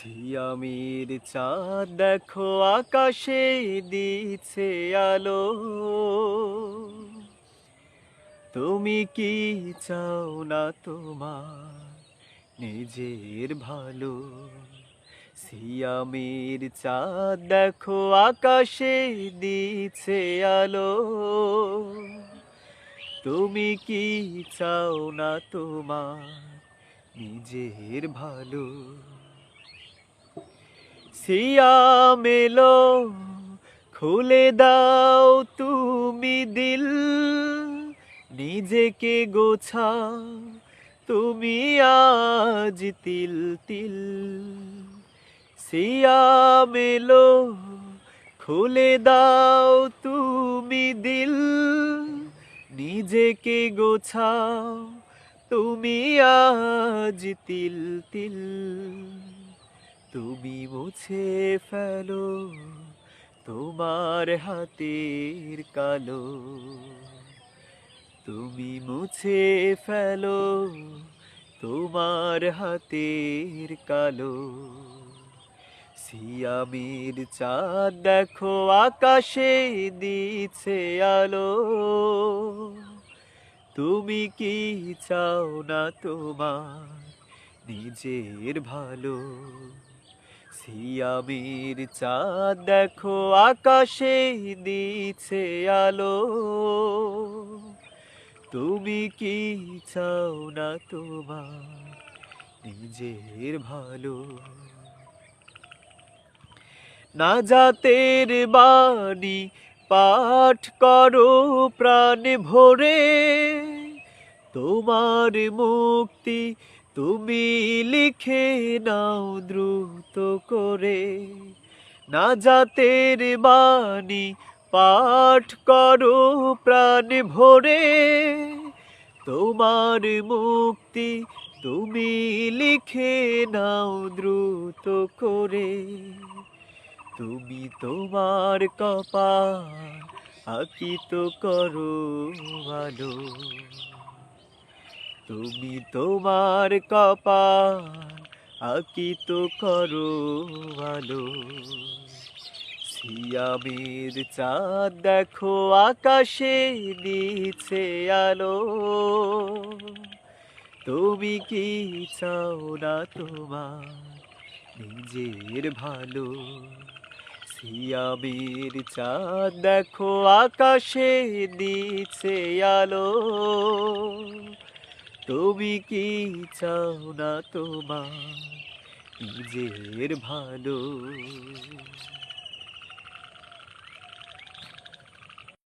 সিয়ামির চাঁদ, দেখো আকাশে দিচ্ছে আলো। তুমি কি চাও না তোমার নিজের ভালো? সিয়ামির চাঁদ, দেখো আকাশে দিচ্ছে আলো। তুমি কি চাও না তোমার নিজের ভালো? সিয়াম এলো খুলে দাও তুমি দিল, নিজেকে গোছাও তুমি আজ তিল তিল। সিয়াম এলো খুলে দাও তুমি দিল, নিজেকে গোছাও তুমি আজ তিল তিল। তুমি মুছে ফেলো, তোমার হাতের কালো। তুমি মুছে ফেলো, তোমার হাতের কালো। সিয়ামির চাঁদ দেখো, আকাশে দিচ্ছে আলো। তুমি কি চাও না তোমার নিজের ভালো? সিয়ামির চাঁদ দেখো, আকাশে দিচ্ছে আলো। তুমি কি চাও না তোমার নিজের ভালো? না জাতের বাণী পাঠ করো প্রাণ ভরে, তোমার মুক্তি তুমি লিখে নাও দ্রুত করে, না জাতের বাণী পাঠ করো প্রাণ ভরে। তোমার মুক্তি তুমি লিখে নাও দ্রুত করে, তুমি তোমার কপাল আকিত করো ভালো। তুমি তোমার কপাল আকিত করো ভালো সিয়ামের চাঁদ দেখো আকাশে দিচ্ছে আলো। তুমি কি চাও না তোমার নিজের ভালো? সিয়ামের চাঁদ দেখো আকাশে দিচ্ছে আলো। তুমি কি চাও না তোমার নিজের ভালো?